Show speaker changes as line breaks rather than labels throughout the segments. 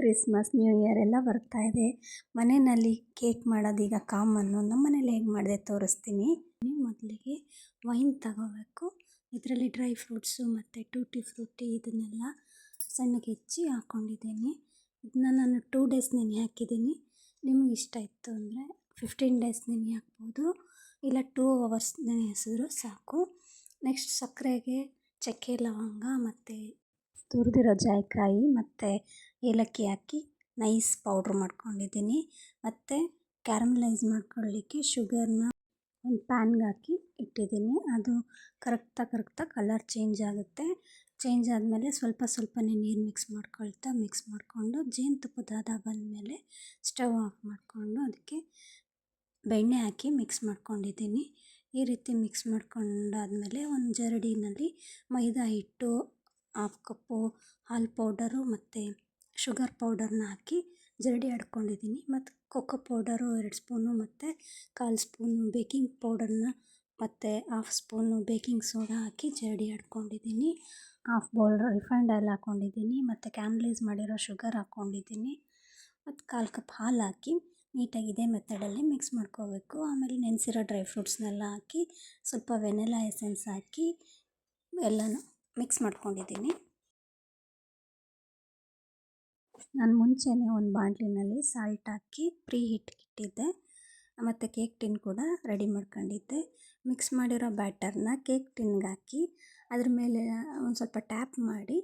Christmas new year ಎಲ್ಲ ಬರ್ತಾ ಇದೆ. ಮನೆಯಲ್ಲಿ ಕೇಕ್ ಮಾಡೋದು ಈಗ ಕಾಮನ್ನು ನಮ್ಮ ಮನೇಲಿ ಹೇಗೆ ಮಾಡಿದೆ ತೋರಿಸ್ತೀನಿ. ಮೊದಲಿಗೆ ವೈನ್ ತಗೋಬೇಕು. ಇದರಲ್ಲಿ ಡ್ರೈ ಫ್ರೂಟ್ಸು ಮತ್ತು ಟೂಟಿ ಫ್ರೂಟಿ ಇದನ್ನೆಲ್ಲ ಸಣ್ಣಗೆ ಹೆಚ್ಚಿ ಹಾಕ್ಕೊಂಡಿದ್ದೀನಿ ಇದನ್ನ ನಾನು ಟೂ ಡೇಸ್ ನೆನೆ ಹಾಕಿದ್ದೀನಿ. ನಿಮಗೆ ಇಷ್ಟ ಇತ್ತು ಅಂದರೆ ಫಿಫ್ಟೀನ್ ಡೇಸ್ ನೆನೆ ಹಾಕ್ಬೋದು. ಇಲ್ಲ ಟೂ ಅವರ್ಸ್ ನೆನೆಸಿದ್ರು ಸಾಕು. ನೆಕ್ಸ್ಟ್ ಸಕ್ಕರೆಗೆ ಚಕ್ಕೆ, ಲವಂಗ ಮತ್ತು ತುರಿದಿರೋ ಜಾಯಿಕಾಯಿ ಮತ್ತು ಏಲಕ್ಕಿ ಹಾಕಿ ನೈಸ್ ಪೌಡ್ರ್ ಮಾಡ್ಕೊಂಡಿದ್ದೀನಿ. ಮತ್ತು ಕ್ಯಾರಮಲೈಸ್ ಮಾಡ್ಕೊಳ್ಳಿಕ್ಕೆ ಶುಗರ್ನ ಒಂದು ಪ್ಯಾನ್ಗೆ ಹಾಕಿ ಇಟ್ಟಿದ್ದೀನಿ. ಅದು ಕರಗ್ತಾ ಕರಗ್ತಾ ಕಲರ್ ಚೇಂಜ್ ಆಗುತ್ತೆ. ಚೇಂಜ್ ಆದಮೇಲೆ ಸ್ವಲ್ಪ ಸ್ವಲ್ಪನೇ ನೀರು ಮಿಕ್ಸ್ ಮಾಡ್ಕೊಳ್ತಾ ಮಿಕ್ಸ್ ಮಾಡಿಕೊಂಡು ಜೇನುತುಪ್ಪದ ಹದ ಬಂದಮೇಲೆ ಸ್ಟವ್ ಆಫ್ ಮಾಡಿಕೊಂಡು ಅದಕ್ಕೆ ಬೆಣ್ಣೆ ಹಾಕಿ ಮಿಕ್ಸ್ ಮಾಡ್ಕೊಂಡಿದ್ದೀನಿ. ಈ ರೀತಿ ಮಿಕ್ಸ್ ಮಾಡ್ಕೊಂಡಾದಮೇಲೆ ಒಂದು ಜರಡಿನಲ್ಲಿ ಮೈದಾ ಹಿಟ್ಟು ಹಾಫ್ ಕಪ್ಪು ಹಾಲು ಪೌಡರು ಮತ್ತು ಶುಗರ್ ಪೌಡರ್ನ ಹಾಕಿ ಜರಡಿ ಆಡ್ಕೊಂಡಿದ್ದೀನಿ. ಮತ್ತು ಕೊಕ್ಕೋ ಪೌಡರು ಎರಡು ಸ್ಪೂನು ಮತ್ತು ಕಾಲು ಸ್ಪೂನು ಬೇಕಿಂಗ್ ಪೌಡರ್ನ ಮತ್ತು ಹಾಫ್ ಸ್ಪೂನು ಬೇಕಿಂಗ್ ಸೋಡಾ ಹಾಕಿ ಜರಡಿ ಆಡ್ಕೊಂಡಿದ್ದೀನಿ. ಹಾಫ್ ಬೌಲ್ ರಿಫೈನ್ಡ್ ಆಯಿಲ್ ಹಾಕ್ಕೊಂಡಿದ್ದೀನಿ ಮತ್ತು ಕ್ಯಾಮ್ಲೈಸ್ ಮಾಡಿರೋ ಶುಗರ್ ಹಾಕ್ಕೊಂಡಿದ್ದೀನಿ ಮತ್ತು ಕಾಲು ಕಪ್ ಹಾಲು ಹಾಕಿ ನೀಟಾಗಿ ಇದೇ ಮೆಥಡಲ್ಲಿ ಮಿಕ್ಸ್ ಮಾಡ್ಕೋಬೇಕು. ಆಮೇಲೆ ನೆನೆಸಿರೋ ಡ್ರೈ ಫ್ರೂಟ್ಸ್ನೆಲ್ಲ ಹಾಕಿ ಸ್ವಲ್ಪ ವೆನಿಲಾ ಎಸೆನ್ಸ್ ಹಾಕಿ ಎಲ್ಲನೂ ಮಿಕ್ಸ್ ಮಾಡ್ಕೊಂಡಿದ್ದೀನಿ. ನಾನು ಮುಂಚೆನೇ ಒಂದು ಬಾಂಡ್ಲಿನಲ್ಲಿ ಸಾಲ್ಟ್ ಹಾಕಿ ಪ್ರೀ ಹಿಟ್ ಇಟ್ಟಿದ್ದೆ. ಮತ್ತು ಕೇಕ್ ಟಿನ್ ಕೂಡ ರೆಡಿ ಮಾಡ್ಕೊಂಡಿದ್ದೆ. ಮಿಕ್ಸ್ ಮಾಡಿರೋ ಬ್ಯಾಟರ್ನ ಕೇಕ್ ಟಿನ್ಗೆ ಹಾಕಿ ಅದ್ರ ಮೇಲೆ ಒಂದು ಸ್ವಲ್ಪ ಟ್ಯಾಪ್ ಮಾಡಿ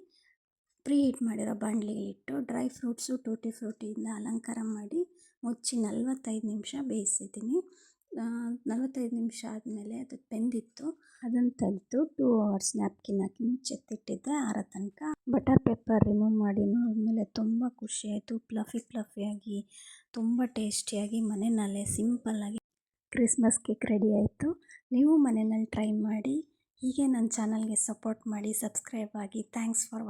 ಪ್ರೀ ಹೀಟ್ ಮಾಡಿರೋ ಇಟ್ಟು ಡ್ರೈ ಫ್ರೂಟ್ಸು ಟೂಟಿ ಫ್ರೂಟಿಯಿಂದ ಅಲಂಕಾರ ಮಾಡಿ ಮುಚ್ಚಿ ನಲ್ವತ್ತೈದು ನಿಮಿಷ ಬೇಯಿಸಿದ್ದೀನಿ. ನಲವತ್ತೈದು ನಿಮಿಷ ಆದಮೇಲೆ ಅದು ಬೆಂದಿತ್ತು. ಅದನ್ನು ತೆಗೆದು ಟೂ ಅವರ್ಸ್ ನ್ಯಾಪ್ಕಿನ್ ಹಾಕಿ ಮುಚ್ಚೆತ್ತಿಟ್ಟಿದ್ದೆ. ಆರ ತನಕ. ಬಟರ್ ಪೇಪರ್ ರಿಮೂವ್ ಮಾಡಿ ನೋಡಿದ್ಮೇಲೆ ತುಂಬ ಖುಷಿಯಾಯಿತು. ಪ್ಲಫಿ ಪ್ಲಫಿಯಾಗಿ ತುಂಬ ಟೇಸ್ಟಿಯಾಗಿ ಮನೆಯಲ್ಲೇ ಸಿಂಪಲ್ಲಾಗಿ ಕ್ರಿಸ್ಮಸ್ ಕೇಕ್ ರೆಡಿ ಆಯಿತು. ನೀವು ಮನೆಯಲ್ಲಿ ಟ್ರೈ ಮಾಡಿ. ಹೀಗೆ ನನ್ನ ಚಾನಲ್ಗೆ ಸಪೋರ್ಟ್ ಮಾಡಿ ಸಬ್ಸ್ಕ್ರೈಬ್ ಆಗಿ. Thanks for